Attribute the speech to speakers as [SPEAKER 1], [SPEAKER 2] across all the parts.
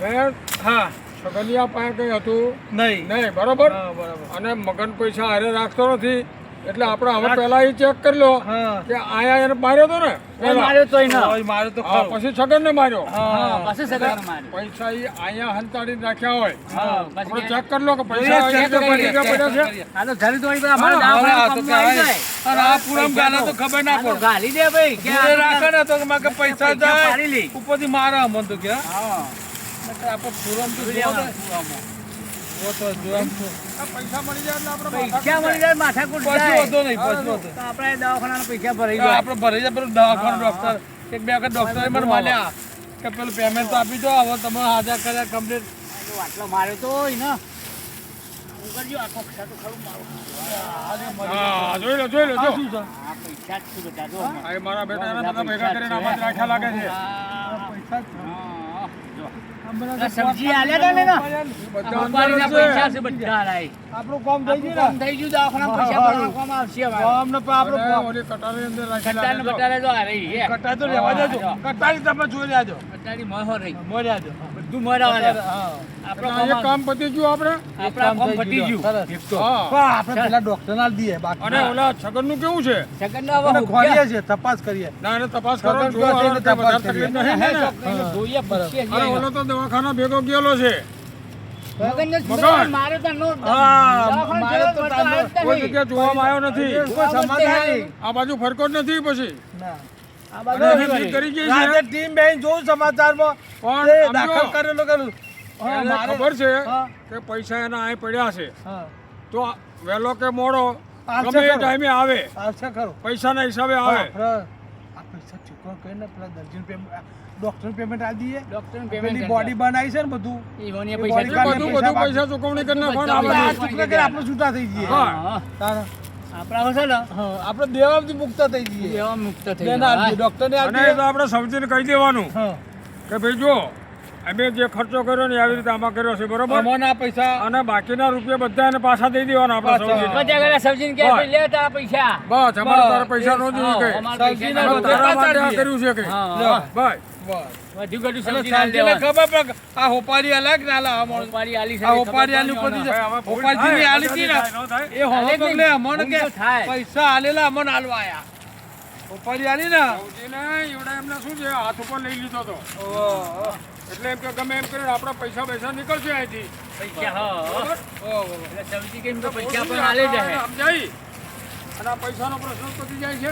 [SPEAKER 1] હવે
[SPEAKER 2] હા
[SPEAKER 1] છગલિયા પાસે કંઈ હતું?
[SPEAKER 2] નહીં.
[SPEAKER 1] નહીં બરોબર?
[SPEAKER 2] બરાબર.
[SPEAKER 1] અને મગન પૈસા હારે રાખતો નથી. એટલે આપણે હવે પહેલા એ ચેક કરી લો કે આયા એને માર્યો તો ને?
[SPEAKER 3] માર્યો
[SPEAKER 2] તો
[SPEAKER 1] પછી છગન ને માર્યો.
[SPEAKER 3] હા. પાછું માર્યો.
[SPEAKER 1] પૈસા એ અહીંયા હંતાડી રાખ્યા હોય.
[SPEAKER 3] હા
[SPEAKER 1] આપણે ચેક કરી લો કે પૈસા
[SPEAKER 2] જોઈએ,
[SPEAKER 1] અહીંયા
[SPEAKER 2] check
[SPEAKER 1] પડી
[SPEAKER 2] કરીએ,
[SPEAKER 1] ગયા
[SPEAKER 2] check
[SPEAKER 1] પડ્યા છે
[SPEAKER 3] આ તો જરી દોડી પર અમારે
[SPEAKER 2] હા, હવે આ
[SPEAKER 3] દવાખાના
[SPEAKER 2] તો
[SPEAKER 3] કામમાં આવી
[SPEAKER 2] કહેવાય.
[SPEAKER 3] જાય.
[SPEAKER 2] અને આ પૂરમ ગાલા તો ખબર ના પડે.
[SPEAKER 3] ગાલી દે ભાઈ કે
[SPEAKER 2] રાખે ને તો કે પૈસા
[SPEAKER 3] પૈસા
[SPEAKER 2] જાય ઉપરથી મારા મન તો કે
[SPEAKER 3] હા.
[SPEAKER 2] આપણે પૂરમ તો
[SPEAKER 3] જોઈ
[SPEAKER 2] જોવો
[SPEAKER 3] લેવાનું
[SPEAKER 2] તો.
[SPEAKER 3] પૂરામાં.
[SPEAKER 2] જોવો તો જોવો તો.
[SPEAKER 1] આ પૈસા મળી જાય
[SPEAKER 3] પૈસા મળી જાય માથાકૂટ
[SPEAKER 2] પછી
[SPEAKER 3] જાય.
[SPEAKER 2] નહીં પછી
[SPEAKER 3] આપણે દવાખાનાના પૈસા ભરાઈ
[SPEAKER 2] હા, આપણે ભરી જાય. પેલું દવાખાનું ડોક્ટર એક બે વખત ડોક્ટરે મને માલ્યા કે પેલું પેમેન્ટ તો આપી દો હવે તમે હાજર કર્યા કમ્પ્લીટ
[SPEAKER 3] આટલો માર્યો તો હોય ને. હું કરજો આખો ખિસ્સા તો ખરું મારું.
[SPEAKER 1] હા જોઈ લો જોઈ લો જો.
[SPEAKER 2] શું છે
[SPEAKER 3] આ પૈસા સબ્જી આલ્યા તા ને વેપારીના પૈસા
[SPEAKER 1] છે.
[SPEAKER 3] છે બધા લાય.
[SPEAKER 2] આપણું કામ થઈ ગયું
[SPEAKER 3] કામ થઈ ગયું દવાખાનામાં પૈસા ભરવાનું કામ આવશે અમારે.
[SPEAKER 2] કામ ને પણ આપણું
[SPEAKER 1] અને
[SPEAKER 2] કામ.
[SPEAKER 1] ઓલી કટારની અંદર રાખી
[SPEAKER 3] કટ્ટા ને
[SPEAKER 1] લાગે
[SPEAKER 3] બટારા જો આ રહી છે.
[SPEAKER 2] કટાઈ તો લેવા દેજો
[SPEAKER 3] હા,
[SPEAKER 2] તમે જોઈ લેજો
[SPEAKER 3] મોહો રહી.
[SPEAKER 2] લેજો
[SPEAKER 3] બધું મોરા
[SPEAKER 1] એક
[SPEAKER 3] કામ
[SPEAKER 1] પતી ગયું આપણે?
[SPEAKER 3] આપણા કામ પતી ગયું.
[SPEAKER 2] સરસ.
[SPEAKER 3] એક તો.
[SPEAKER 1] હા.
[SPEAKER 2] પણ આપણે પેલા ડોક્ટર ના દઈએ બાકી.
[SPEAKER 1] અને ઓલા છગનનું કેવું છે?
[SPEAKER 3] હવે
[SPEAKER 2] તપાસ કરીએ.
[SPEAKER 1] ના એને તપાસ કરો જો
[SPEAKER 2] પાસે
[SPEAKER 1] આને
[SPEAKER 2] તપાસ
[SPEAKER 1] વધારે
[SPEAKER 2] કરીએ.
[SPEAKER 1] તકલીફ નહીં ને?
[SPEAKER 3] જોઈએ, પૂછીએ
[SPEAKER 1] અરે ઓલો તો દવાખાના ભેગો ગયેલો છે.
[SPEAKER 3] માર્યો તો નો
[SPEAKER 1] કોઈ
[SPEAKER 3] નહીં.
[SPEAKER 1] જગ્યાએ જોવામાં આવ્યો નથી.
[SPEAKER 2] કોઈ સમાધાન નહીં.
[SPEAKER 1] આ બાજુ ફરકો જ નથી પછી?
[SPEAKER 2] ના.
[SPEAKER 3] આ
[SPEAKER 2] ટીમ બેન જોઉં સમાચારમાં.
[SPEAKER 1] પણ
[SPEAKER 2] દાખલ કરેલો કરેલું હા,
[SPEAKER 1] એને
[SPEAKER 2] મારે-
[SPEAKER 1] ખબર છે કે પૈસા એના અહીં પડ્યા છે. તો વહેલો કે મોડો ગમે એ ટાઈમે આવે. પૈસાના હિસાબે આવે.
[SPEAKER 2] આપણે આ પૈસા ડોક્ટર કરીને પેલા દર્દીનું પેમેન્ટ આપી દઈએ.
[SPEAKER 3] પેમેન્ટ
[SPEAKER 2] બોડી બનાવી છે ને બધું.
[SPEAKER 3] ઈવોને પૈસા
[SPEAKER 1] બધું
[SPEAKER 2] પૈસા
[SPEAKER 1] બધું પૈસા ચૂકવણી કરી નાખવાના
[SPEAKER 2] આપણે
[SPEAKER 1] આપણે.
[SPEAKER 2] આ આપણે છૂટા થઈ જઈએ.
[SPEAKER 1] હા.
[SPEAKER 3] આપણા છે ને?
[SPEAKER 2] આપણે દેવામાંથી મુક્ત થઈ જઈએ.
[SPEAKER 3] એવા મુક્ત થઈ
[SPEAKER 2] બેન ડોક્ટરને
[SPEAKER 1] અને એ તો આપણે સમજીને કહી દેવાનું. કે ભાઈ જો અમે જે ખર્ચો કર્યો ને આવી રીતે આમાં કર્યો છે બરોબર?
[SPEAKER 2] અમોને પૈસા.
[SPEAKER 1] અને બાકીના રૂપિયા બધા એને પાછા દઈ દેવાના આપણે. સમજીને.
[SPEAKER 3] બધા કહે,
[SPEAKER 1] બસ.
[SPEAKER 3] ભાઈ લે તારા પૈસા.
[SPEAKER 1] બસ અમારે તારા
[SPEAKER 2] બસ.
[SPEAKER 1] પૈસા નો જોઈએ
[SPEAKER 3] હા,
[SPEAKER 1] કઈ
[SPEAKER 3] અમારા પૈસા
[SPEAKER 2] સબ્જીના
[SPEAKER 3] ના
[SPEAKER 1] અમે
[SPEAKER 2] બધા
[SPEAKER 1] તારા માટે આ કર્યું છે
[SPEAKER 2] બસ.
[SPEAKER 3] વધુ ઘટુ
[SPEAKER 2] એટલે
[SPEAKER 3] ના લેવાનું.
[SPEAKER 2] ખબર પડે આ હોપારી અલગ ના લા આ
[SPEAKER 3] હોપારી આલી છે,
[SPEAKER 2] હોપારી આલી
[SPEAKER 3] પડે
[SPEAKER 2] ઉપરથી
[SPEAKER 3] ને.
[SPEAKER 2] જ-
[SPEAKER 1] હવે ભૂલ
[SPEAKER 2] હોપારીજીની
[SPEAKER 1] થાય,
[SPEAKER 2] આલી હતી ને, એ હોવો પગલે
[SPEAKER 3] નહીં.
[SPEAKER 2] કે પૈસા આલેલા અમોને આલવા હોપારી આલી ને?
[SPEAKER 1] એવડા એમને શું છે હાથ ઉપર લઈ લીધો તો. એટલે એમ કે ગમે એમ કરીને આપણા પૈસા પૈસા નીકળશે અહીંથી.
[SPEAKER 3] પૈસા, હા. તો પૈસા પણ આલે જ
[SPEAKER 1] આપણે અને આ પૈસાનો પ્રશ્ન પતી જાય છે?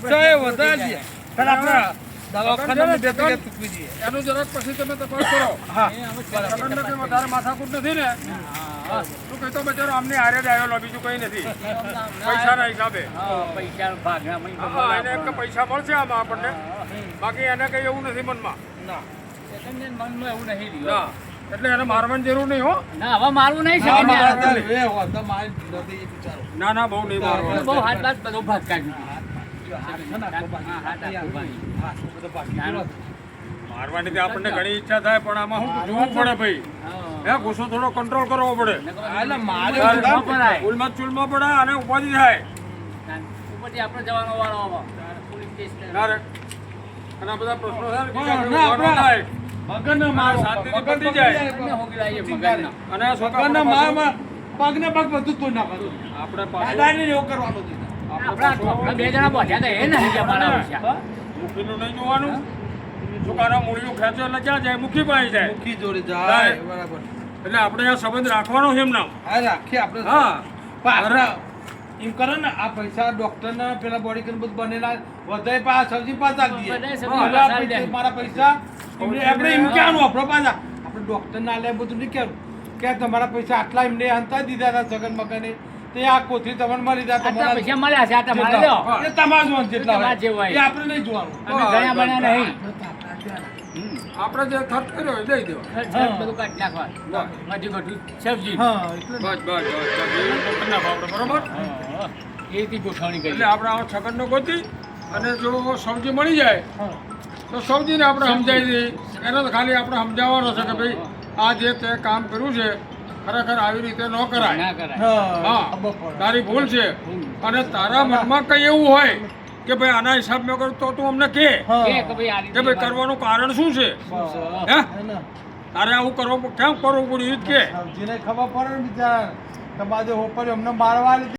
[SPEAKER 2] પૈસા એ વધારે દે. પણ આપણે દવાખાનામાં બે ટકા ચૂકવી દઈએ.
[SPEAKER 1] એનું જરાક પછી તમે તપાસ કરો.
[SPEAKER 2] હા.
[SPEAKER 1] કંઈ વધારે માથાકૂટ નથી ને. શું કહેતો બચારો આમને હારે જ બીજું કંઈ નથી. પૈસાના હિસાબે. એને એક પૈસા મળશે આમાં આપણને. બાકી એને કંઈ એવું નથી મનમાં.
[SPEAKER 3] એવું નહીં
[SPEAKER 1] ના. એટલે એને મારવાની જરૂર નહીં હો.
[SPEAKER 3] ના હવે મારવું નહીં.
[SPEAKER 1] ના ના બહુ નહીં મારવાનું.
[SPEAKER 3] બહુ હાથ બાદ બધો ભાગ કાઢ્યું.
[SPEAKER 1] મારવાની તો આપણને ઘણી ઈચ્છા થાય પણ આમાં શું જોવું પડે ભાઈ?
[SPEAKER 3] હા.
[SPEAKER 1] ગુસ્સો થોડો કંટ્રોલ કરવો પડે.
[SPEAKER 2] આ એટલે મારે
[SPEAKER 3] ચાલ,
[SPEAKER 2] વધારે
[SPEAKER 3] ન કરાય.
[SPEAKER 1] ઉલમાં ચૂલમાં પડે અને ઉપાધિ થાય. અને બધા પ્રશ્નો થાય. ને
[SPEAKER 2] પગ બધું તોડી નાખવાનું.
[SPEAKER 1] આપણે
[SPEAKER 2] એવું કરવાનું
[SPEAKER 3] બે જણા બોધ્યા હતા, એ નહીં ગયા મારા
[SPEAKER 1] નહીં જોવાનું. છોકરા મૂળિયું ખેંચે એટલે ક્યાં જાય? મુખી પાસે જાય.
[SPEAKER 2] મુખી જોડે
[SPEAKER 1] જાય.
[SPEAKER 2] બરાબર.
[SPEAKER 1] એટલે આપણે આ સંબંધ રાખવાનો છે એમના.
[SPEAKER 2] હા રાખીએ આપણે.
[SPEAKER 1] હા.
[SPEAKER 2] એમ કરે ને આ પૈસા ડોક્ટર ના પેલા બોડી કરીને બધું બનેલા વધારે પા સબ્જી પાછા દઈએ. મારા પૈસા. આપણે એમ કહેવાનું આપણો પાછા આપણે ડોક્ટર ના લે બધું નહીં કે તમારા પૈસા આટલા એમને હંતા દીધા હતા જગન મગને તે આ કોથી તમને મળી જાય તમારા
[SPEAKER 3] પૈસા મળ્યા છે, આ મારી લો.
[SPEAKER 2] એ તમારા જોવાનું જેટલા હોય.
[SPEAKER 3] જેવા
[SPEAKER 2] એ આપણે નહીં જોવાનું
[SPEAKER 3] અમે ગયા બન્યા નહીં.
[SPEAKER 1] આપણે જે ખર્ચ કર્યો એ દઈ દેવો
[SPEAKER 3] ખર્ચ બધું કાઢી નાખવા બધું બધું સબ્જી.
[SPEAKER 2] હા
[SPEAKER 1] બસ બસ બસ નાખો આપણે બરોબર
[SPEAKER 3] એથી ગોઠવણી કરી
[SPEAKER 1] એટલે આપણે આ છગનનો ગોતી અને જો સબ્જી મળી જાય. તો સબ્જીને આપણે સમજાવી દઈએ એને તો ખાલી આપણે સમજાવવાનો છે કે ભાઈ આ જે તે કામ કર્યું છે ખરેખર આવી રીતે ન કરાય.
[SPEAKER 2] હા.
[SPEAKER 1] તારી ભૂલ છે. અને તારા મનમાં કંઈ એવું હોય કે ભાઈ આના હિસાબ મેં કરું તો તું અમને કે.
[SPEAKER 3] કે ભાઈ
[SPEAKER 1] કરવાનું કારણ શું છે? હે. તારે આવું કરવું કેમ કરવું પડ્યું કે?
[SPEAKER 2] જેને ખબર પડે ને બિચારા તમારે હોપર અમને મારવા